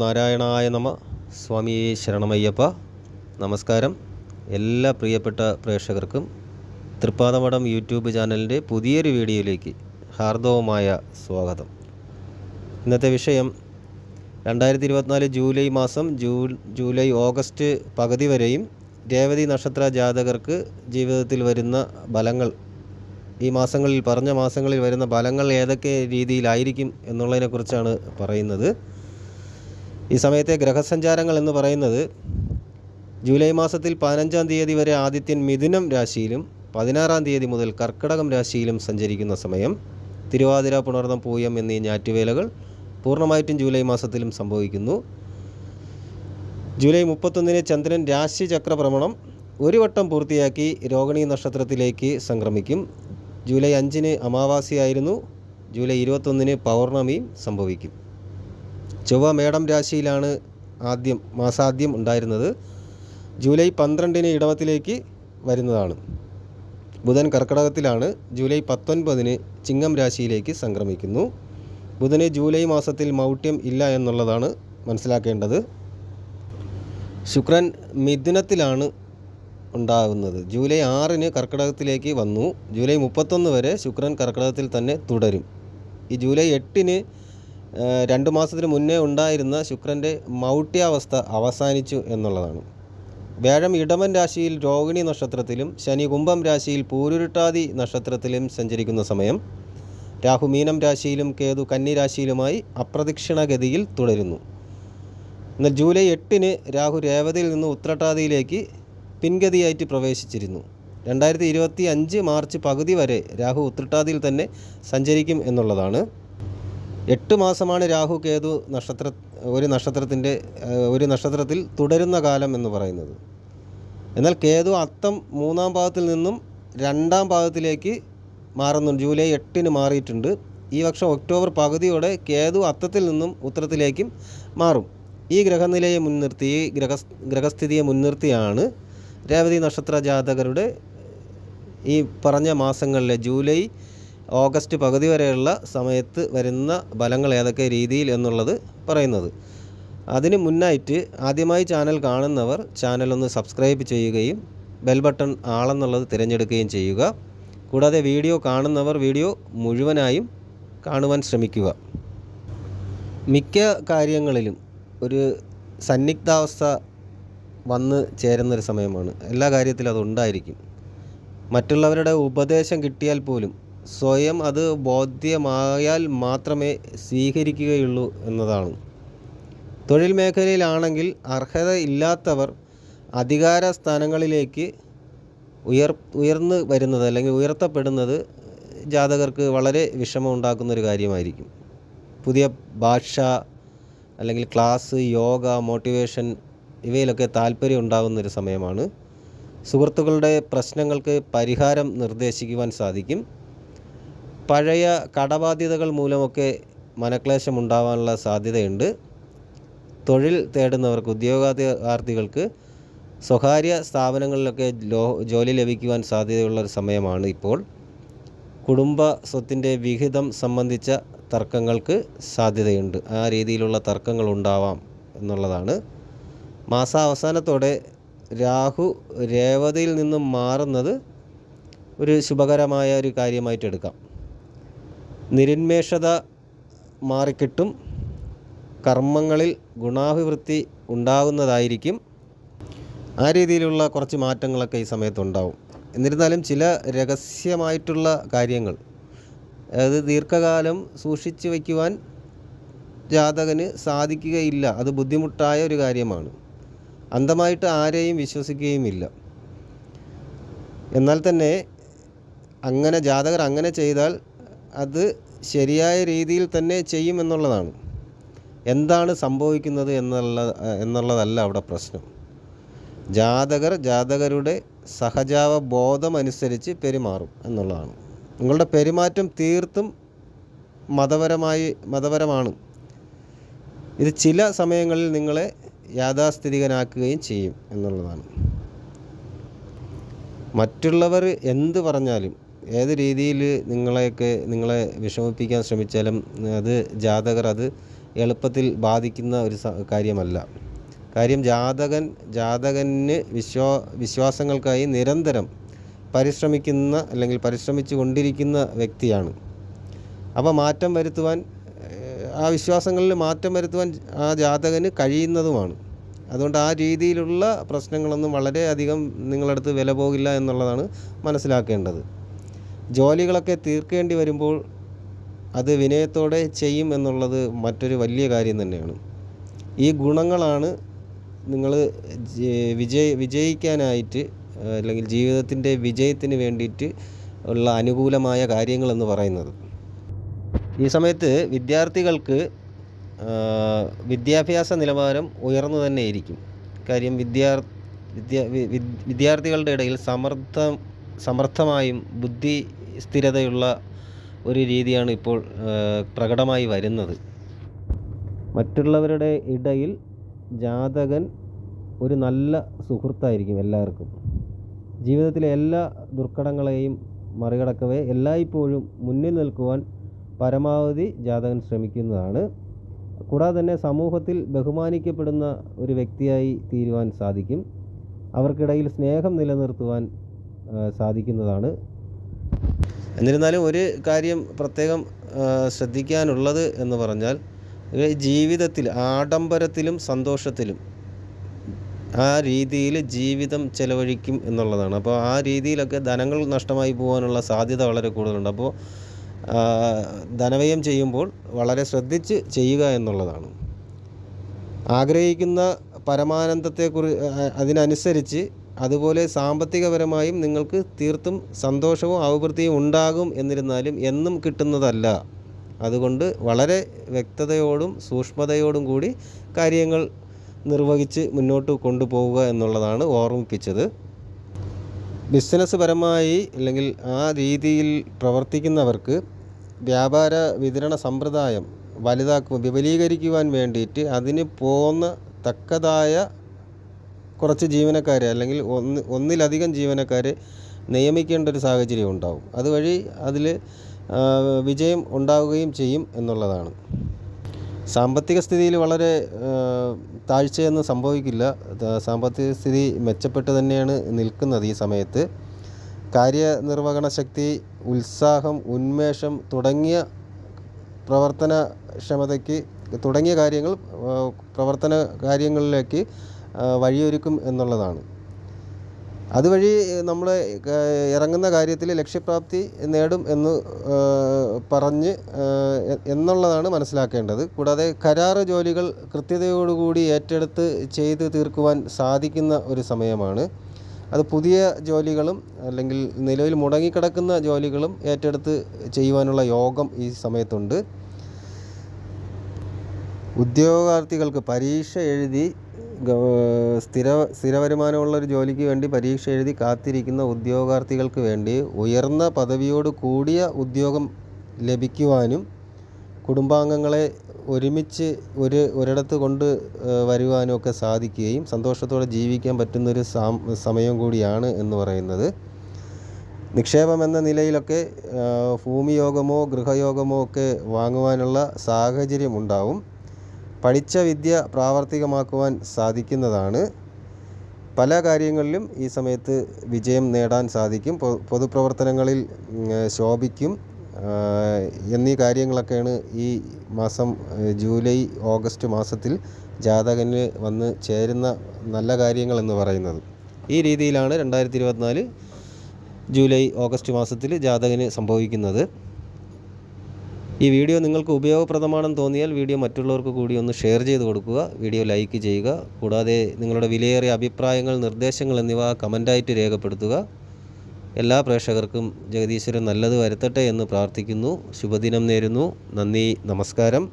നാരായണായ നമ. സ്വാമി ശരണമയ്യപ്പ. നമസ്കാരം. എല്ലാ പ്രിയപ്പെട്ട പ്രേക്ഷകർക്കും തൃപ്പാദമഠം യൂട്യൂബ് ചാനലിന്റെ പുതിയൊരു വീഡിയോയിലേക്ക് ഹാർദവമായ സ്വാഗതം. ഇന്നത്തെ വിഷയം രണ്ടായിരത്തി ഇരുപത്തിനാല് ജൂലൈ മാസം ജൂ ജൂലൈ ഓഗസ്റ്റ് പകുതി വരെയും രേവതി നക്ഷത്ര ജാതകർക്ക് ജീവിതത്തിൽ വരുന്ന ബലങ്ങൾ ഈ മാസങ്ങളിൽ പറഞ്ഞ മാസങ്ങളിൽ വരുന്ന ഫലങ്ങൾ ഏതൊക്കെ രീതിയിലായിരിക്കും എന്നുള്ളതിനെക്കുറിച്ചാണ് പറയുന്നത്. ഈ സമയത്തെ ഗ്രഹസഞ്ചാരങ്ങൾ എന്ന് പറയുന്നത് ജൂലൈ മാസത്തിൽ പതിനഞ്ചാം തീയതി വരെ ആദിത്യൻ മിഥുനം രാശിയിലും പതിനാറാം തീയതി മുതൽ കർക്കിടകം രാശിയിലും സഞ്ചരിക്കുന്ന സമയം തിരുവാതിര പുണർന്നം പൂയം എന്നീ ഞാറ്റുവേലകൾ പൂർണമായിട്ടും ജൂലൈ മാസത്തിലും സംഭവിക്കുന്നു. ജൂലൈ മുപ്പത്തൊന്നിന് ചന്ദ്രൻ രാശി ചക്രഭ്രമണം ഒരു വട്ടം പൂർത്തിയാക്കി രോഹിണി നക്ഷത്രത്തിലേക്ക് സംക്രമിക്കും. ജൂലൈ അഞ്ചിന് അമാവാസിയായിരുന്നു ജൂലൈ ഇരുപത്തൊന്നിന് പൗർണമിയും സംഭവിക്കും. ചൊവ്വ മേടം രാശിയിലാണ് ആദ്യം മാസാദ്യം ഉണ്ടായിരുന്നത്. ജൂലൈ പന്ത്രണ്ടിന് ഇടവത്തിലേക്ക് വരുന്നതാണ്. ബുധൻ കർക്കടകത്തിലാണ്. ജൂലൈ പത്തൊൻപതിന് ചിങ്ങം രാശിയിലേക്ക് സംക്രമിക്കുന്നു. ബുധന് ജൂലൈ മാസത്തിൽ മൗഢ്യം ഇല്ല എന്നുള്ളതാണ് മനസ്സിലാക്കേണ്ടത്. ശുക്രൻ മിഥുനത്തിലാണ് ഉണ്ടാകുന്നത്. ജൂലൈ ആറിന് കർക്കിടകത്തിലേക്ക് വന്നു. ജൂലൈ മുപ്പത്തൊന്ന് വരെ ശുക്രൻ കർക്കിടകത്തിൽ തന്നെ തുടരും. ഈ ജൂലൈ എട്ടിന് രണ്ട് മാസത്തിന് മുന്നേ ഉണ്ടായിരുന്ന ശുക്രന്റെ മൗഢ്യാവസ്ഥ അവസാനിച്ചു എന്നുള്ളതാണ്. വ്യാഴം ഇടമൻ രാശിയിൽ രോഹിണി നക്ഷത്രത്തിലും ശനി കുംഭം രാശിയിൽ പൂരുരുട്ടാതി നക്ഷത്രത്തിലും സഞ്ചരിക്കുന്ന സമയം രാഹു മീനം രാശിയിലും കേതു കന്നി രാശിയിലുമായി അപ്രദക്ഷിണഗതിയിൽ തുടരുന്നു. എന്നാൽ ജൂലൈ എട്ടിന് രാഹു രേവതിയിൽ നിന്ന് ഉത്രട്ടാതിയിലേക്ക് പിൻഗതിയായിട്ട് പ്രവേശിച്ചിരുന്നു. രണ്ടായിരത്തി ഇരുപത്തി അഞ്ച് മാർച്ച് പകുതി വരെ രാഹു ഉത്രട്ടാതിയിൽ തന്നെ സഞ്ചരിക്കും എന്നുള്ളതാണ്. എട്ട് മാസമാണ് രാഹു കേതു നക്ഷത്ര ഒരു നക്ഷത്രത്തിന്റെ ഒരു നക്ഷത്രത്തിൽ തുടരുന്ന കാലം എന്ന് പറയുന്നത്. എന്നാൽ കേതു അത്തം മൂന്നാം ഭാഗത്തിൽ നിന്നും രണ്ടാം ഭാഗത്തിലേക്ക് മാറുന്നു ജൂലൈ എട്ടിന് മാറിയിട്ടുണ്ട്. ഈ വർഷം ഒക്ടോബർ പകുതിയോടെ കേതു അത്തത്തിൽ നിന്നും ഉത്തരത്തിലേക്കും മാറും. ഈ ഗ്രഹനിലയെ മുൻനിർത്തി ഈ ഗ്രഹ ഗ്രഹസ്ഥിതിയെ മുൻനിർത്തിയാണ് രേവതി നക്ഷത്ര ജാതകരുടെ ഈ പറഞ്ഞ മാസങ്ങളിലെ ജൂലൈ ഓഗസ്റ്റ് പകുതി വരെയുള്ള സമയത്ത് വരുന്ന ഫലങ്ങൾ ഏതൊക്കെ രീതിയിൽ എന്നുള്ളത് പറയുന്നത്. അതിന് മുന്നായിട്ട് ആദ്യമായി ചാനൽ കാണുന്നവർ ചാനൽ ഒന്ന് സബ്സ്ക്രൈബ് ചെയ്യുകയും ബെൽ ബട്ടൺ ആളെന്നുള്ളത് തിരഞ്ഞെടുക്കുകയും ചെയ്യുക. കൂടാതെ വീഡിയോ കാണുന്നവർ വീഡിയോ മുഴുവനായും കാണുവാൻ ശ്രമിക്കുക. മിക്ക കാര്യങ്ങളിലും ഒരു സന്നിഗ്ധാവസ്ഥ വന്ന് ചേരുന്നൊരു സമയമാണ്. എല്ലാ കാര്യത്തിലും അതുണ്ടായിരിക്കും മറ്റുള്ളവരുടെ ഉപദേശം കിട്ടിയാൽ പോലും സ്വയം അത് ബോധ്യമായാൽ മാത്രമേ സ്വീകരിക്കുകയുള്ളൂ എന്നതാണ്. തൊഴിൽ മേഖലയിലാണെങ്കിൽ അർഹത ഇല്ലാത്തവർ അധികാര സ്ഥാനങ്ങളിലേക്ക് ഉയർ ഉയർന്നു വരുന്നത് അല്ലെങ്കിൽ ഉയർത്തപ്പെടുന്നത് ജാതകർക്ക് വളരെ വിഷമം ഉണ്ടാക്കുന്ന ഒരു കാര്യമായിരിക്കും. പുതിയ ഭാഷ അല്ലെങ്കിൽ ക്ലാസ് യോഗ മോട്ടിവേഷൻ ഇവയിലൊക്കെ താല്പര്യം ഉണ്ടാകുന്നൊരു സമയമാണ്. സുഹൃത്തുക്കളുടെ പ്രശ്നങ്ങൾക്ക് പരിഹാരം നിർദ്ദേശിക്കുവാൻ സാധിക്കും. പഴയ കടബാധ്യതകൾ മൂലമൊക്കെ മനക്ലേശം ഉണ്ടാവാനുള്ള സാധ്യതയുണ്ട്. തൊഴിൽ തേടുന്നവർക്ക് ഉദ്യോഗാർത്ഥികൾക്ക് സ്വകാര്യ സ്ഥാപനങ്ങളിലൊക്കെ ജോലി ലഭിക്കുവാൻ സാധ്യതയുള്ള ഒരു സമയമാണ് ഇപ്പോൾ. കുടുംബ സ്വത്തിന്റെ വിഹിതം സംബന്ധിച്ച തർക്കങ്ങൾക്ക് സാധ്യതയുണ്ട്. ആ രീതിയിലുള്ള തർക്കങ്ങൾ ഉണ്ടാവാം എന്നുള്ളതാണ്. മാസാവസാനത്തോടെ രാഹു രേവതിയിൽ നിന്നും മാറുന്നത് ഒരു ശുഭകരമായ ഒരു കാര്യമായിട്ട് എടുക്കാം. നിരുന്മേഷത മാറിക്കിട്ടും കർമ്മങ്ങളിൽ ഗുണാഭിവൃത്തി ഉണ്ടാകുന്നതായിരിക്കും. ആ രീതിയിലുള്ള കുറച്ച് മാറ്റങ്ങളൊക്കെ ഈ സമയത്തുണ്ടാവും. എന്നിരുന്നാലും ചില രഹസ്യമായിട്ടുള്ള കാര്യങ്ങൾ അത് ദീർഘകാലം സൂക്ഷിച്ചു വയ്ക്കുവാൻ ജാതകന് സാധിക്കുകയില്ല. അത് ബുദ്ധിമുട്ടായ ഒരു കാര്യമാണ്. അന്ധമായിട്ട് ആരെയും വിശ്വസിക്കുകയുമില്ല. എന്നാൽ തന്നെ അങ്ങനെ ജാതകർ അങ്ങനെ ചെയ്താൽ അത് ശരിയായ രീതിയിൽ തന്നെ ചെയ്യുമെന്നുള്ളതാണ്. എന്താണ് സംഭവിക്കുന്നത് എന്നുള്ള എന്നുള്ളതല്ല അവിടെ പ്രശ്നം. ജാതകർ ജാതകരുടെ സഹജാവ ബോധമനുസരിച്ച് പെരുമാറും എന്നുള്ളതാണ്. നിങ്ങളുടെ പെരുമാറ്റം തീർത്തും മതപരമായി മതപരമാണ്. ഇത് ചില സമയങ്ങളിൽ നിങ്ങളെ യാഥാസ്ഥിതികനാക്കുകയും ചെയ്യും എന്നുള്ളതാണ്. മറ്റുള്ളവർ എന്ത് പറഞ്ഞാലും ഏത് രീതിയിൽ നിങ്ങളെയൊക്കെ നിങ്ങളെ വിഷമിപ്പിക്കാൻ ശ്രമിച്ചാലും അത് ജാതകർ അത് എളുപ്പത്തിൽ ബാധിക്കുന്ന ഒരു കാര്യമല്ല. കാര്യം ജാതകൻ ജാതകന് വിശ്വാ വിശ്വാസങ്ങൾക്കായി നിരന്തരം പരിശ്രമിക്കുന്ന അല്ലെങ്കിൽ പരിശ്രമിച്ചു കൊണ്ടിരിക്കുന്ന വ്യക്തിയാണ്. അപ്പോൾ മാറ്റം വരുത്തുവാൻ ആ വിശ്വാസങ്ങളിൽ മാറ്റം വരുത്തുവാൻ ആ ജാതകന് കഴിയുന്നതുമാണ്. അതുകൊണ്ട് ആ രീതിയിലുള്ള പ്രശ്നങ്ങളൊന്നും വളരെയധികം നിങ്ങളടുത്ത് വില പോകില്ല എന്നുള്ളതാണ് മനസ്സിലാക്കേണ്ടത്. ജോലികളൊക്കെ തീർക്കേണ്ടി വരുമ്പോൾ അത് വിനയത്തോടെ ചെയ്യും എന്നുള്ളത് മറ്റൊരു വലിയ കാര്യം തന്നെയാണ്. ഈ ഗുണങ്ങളാണ് നിങ്ങൾ വിജയ വിജയിക്കാനായിട്ട് അല്ലെങ്കിൽ ജീവിതത്തിന്റെ വിജയത്തിന് വേണ്ടിയിട്ട് ഉള്ള അനുകൂലമായ കാര്യങ്ങളെന്ന് പറയുന്നത്. ഈ സമയത്ത് വിദ്യാർത്ഥികൾക്ക് വിദ്യാഭ്യാസ നിലവാരം ഉയർന്നു തന്നെ ഇരിക്കും. കാര്യം വിദ്യാർ വിദ്യാർത്ഥികളുടെ ഇടയിൽ സമർത്ഥം സമർത്ഥമായും ബുദ്ധി സ്ഥിരതയുള്ള ഒരു രീതിയാണ് ഇപ്പോൾ പ്രകടമായി വരുന്നത്. മറ്റുള്ളവരുടെ ഇടയിൽ ജാതകൻ ഒരു നല്ല സുഹൃത്തായിരിക്കും എല്ലാവർക്കും. ജീവിതത്തിലെ എല്ലാ ദുർഘടങ്ങളെയും മറികടക്കവേ എല്ലായ്പ്പോഴും മുന്നിൽ നിൽക്കുവാൻ പരമാവധി ജാതകൻ ശ്രമിക്കുന്നതാണ്. കൂടാതെ തന്നെ സമൂഹത്തിൽ ബഹുമാനിക്കപ്പെടുന്ന ഒരു വ്യക്തിയായി തീരുവാൻ സാധിക്കും. അവർക്കിടയിൽ സ്നേഹം നിലനിർത്തുവാൻ സാധിക്കുന്നതാണ്. എന്നിരുന്നാലും ഒരു കാര്യം പ്രത്യേകം ശ്രദ്ധിക്കാനുള്ളത് എന്ന് പറഞ്ഞാൽ ജീവിതത്തിൽ ആഡംബരത്തിലും സന്തോഷത്തിലും ആ രീതിയിൽ ജീവിതം ചെലവഴിക്കും എന്നുള്ളതാണ്. അപ്പോൾ ആ രീതിയിലൊക്കെ ധനങ്ങൾ നഷ്ടമായി പോകാനുള്ള സാധ്യത വളരെ കൂടുതലുണ്ട്. അപ്പോൾ ധനവ്യയം ചെയ്യുമ്പോൾ വളരെ ശ്രദ്ധിച്ച് ചെയ്യുക എന്നുള്ളതാണ്. ആഗ്രഹിക്കുന്ന പരമാനന്ദത്തെക്കുറി അതിനനുസരിച്ച് അതുപോലെ സാമ്പത്തികപരമായും നിങ്ങൾക്ക് തീർത്തും സന്തോഷവും അഭിവൃദ്ധിയും ഉണ്ടാകും എന്നിരുന്നാലും എന്നും കിട്ടുന്നതല്ല. അതുകൊണ്ട് വളരെ വ്യക്തതയോടും സൂക്ഷ്മതയോടും കൂടി കാര്യങ്ങൾ നിർവഹിച്ച് മുന്നോട്ട് കൊണ്ടുപോവുക എന്നുള്ളതാണ് ഓർമ്മിപ്പിച്ചത്. ബിസിനസ് പരമായി അല്ലെങ്കിൽ ആ രീതിയിൽ പ്രവർത്തിക്കുന്നവർക്ക് വ്യാപാര വിതരണ സമ്പ്രദായം വലുതാക്കുക വിപുലീകരിക്കുവാൻ വേണ്ടിയിട്ട് അതിന് പോകുന്ന തക്കതായ കുറച്ച് ജീവനക്കാരെ അല്ലെങ്കിൽ ഒന്ന് ഒന്നിലധികം ജീവനക്കാരെ നിയമിക്കേണ്ട ഒരു സാഹചര്യം ഉണ്ടാവും. അതുവഴി അതിൽ വിജയം ഉണ്ടാവുകയും ചെയ്യും എന്നുള്ളതാണ്. സാമ്പത്തിക സ്ഥിതിയിൽ വളരെ താഴ്ചയൊന്നും സംഭവിക്കില്ല. സാമ്പത്തിക സ്ഥിതി മെച്ചപ്പെട്ട് തന്നെയാണ് നിൽക്കുന്നത് ഈ സമയത്ത്. കാര്യനിർവഹണ ശക്തി ഉത്സാഹം ഉന്മേഷം തുടങ്ങിയ പ്രവർത്തന പ്രവർത്തനക്ഷമതയ്ക്ക് തുടങ്ങിയ കാര്യങ്ങൾ പ്രവർത്തന കാര്യങ്ങളിലേക്ക് വഴിയൊരുക്കും എന്നുള്ളതാണ്. അതുവഴി നമ്മൾ ഇറങ്ങുന്ന കാര്യത്തിൽ ലക്ഷ്യപ്രാപ്തി നേടും എന്ന് പറഞ്ഞ് എന്നുള്ളതാണ് മനസ്സിലാക്കേണ്ടത്. കൂടാതെ കരാറ് ജോലികൾ കൃത്യതയോടുകൂടി ഏറ്റെടുത്ത് ചെയ്ത് തീർക്കുവാൻ സാധിക്കുന്ന ഒരു സമയമാണ്. അത് പുതിയ ജോലികളും അല്ലെങ്കിൽ നിലവിൽ മുടങ്ങിക്കിടക്കുന്ന ജോലികളും ഏറ്റെടുത്ത് ചെയ്യുവാനുള്ള യോഗം ഈ സമയത്തുണ്ട്. ഉദ്യോഗാർത്ഥികൾക്ക് പരീക്ഷ എഴുതി സ്ഥിര സ്ഥിര ഒരു ജോലിക്ക് വേണ്ടി പരീക്ഷ എഴുതി കാത്തിരിക്കുന്ന ഉദ്യോഗാർത്ഥികൾക്ക് വേണ്ടി ഉയർന്ന പദവിയോട് കൂടിയ ഉദ്യോഗം ലഭിക്കുവാനും കുടുംബാംഗങ്ങളെ ഒരുമിച്ച് ഒരു ഒരിടത്ത് കൊണ്ട് വരുവാനും ഒക്കെ സാധിക്കുകയും സന്തോഷത്തോടെ ജീവിക്കാൻ പറ്റുന്നൊരു സമയം കൂടിയാണ് എന്ന് പറയുന്നത്. നിക്ഷേപം എന്ന നിലയിലൊക്കെ ഭൂമിയോഗമോ ഗൃഹയോഗമോ ഒക്കെ വാങ്ങുവാനുള്ള സാഹചര്യം ഉണ്ടാവും പഠിച്ച വിദ്യ പ്രാവർത്തികമാക്കുവാൻ സാധിക്കുന്നതാണ്. പല കാര്യങ്ങളിലും ഈ സമയത്ത് വിജയം നേടാൻ സാധിക്കും. പൊതുപ്രവർത്തനങ്ങളിൽ ശോഭിക്കും. എന്നീ കാര്യങ്ങളൊക്കെയാണ് ഈ മാസം ജൂലൈ ഓഗസ്റ്റ് മാസത്തിൽ ജാതകന് വന്ന് ചേരുന്ന നല്ല കാര്യങ്ങൾ എന്ന് പറയുന്നത്. ഈ രീതിയിലാണ് രണ്ടായിരത്തി ഇരുപത്തിനാല് ജൂലൈ ഓഗസ്റ്റ് മാസത്തിൽ ജാതകന് സംഭവിക്കുന്നത്. ഈ വീഡിയോ നിങ്ങൾക്ക് ഉപയോഗപ്രദമാണെന്ന് തോന്നിയാൽ വീഡിയോ മറ്റുള്ളവർക്ക് കൂടി ഒന്ന് ഷെയർ ചെയ്ത് കൊടുക്കുക വീഡിയോ ലൈക്ക് ചെയ്യുക കൂടാതെ നിങ്ങളുടെ വിലയേറിയ അഭിപ്രായങ്ങൾ നിർദ്ദേശങ്ങൾ എന്നിവ കമന്റായിട്ട് രേഖപ്പെടുത്തുക. എല്ലാ പ്രേക്ഷകർക്കും ജഗദീശ്വരൻ നല്ലത് വരുത്തട്ടെ എന്ന് പ്രാർത്ഥിക്കുന്നു. ശുഭദിനം നേരുന്നു. നന്ദി. നമസ്കാരം.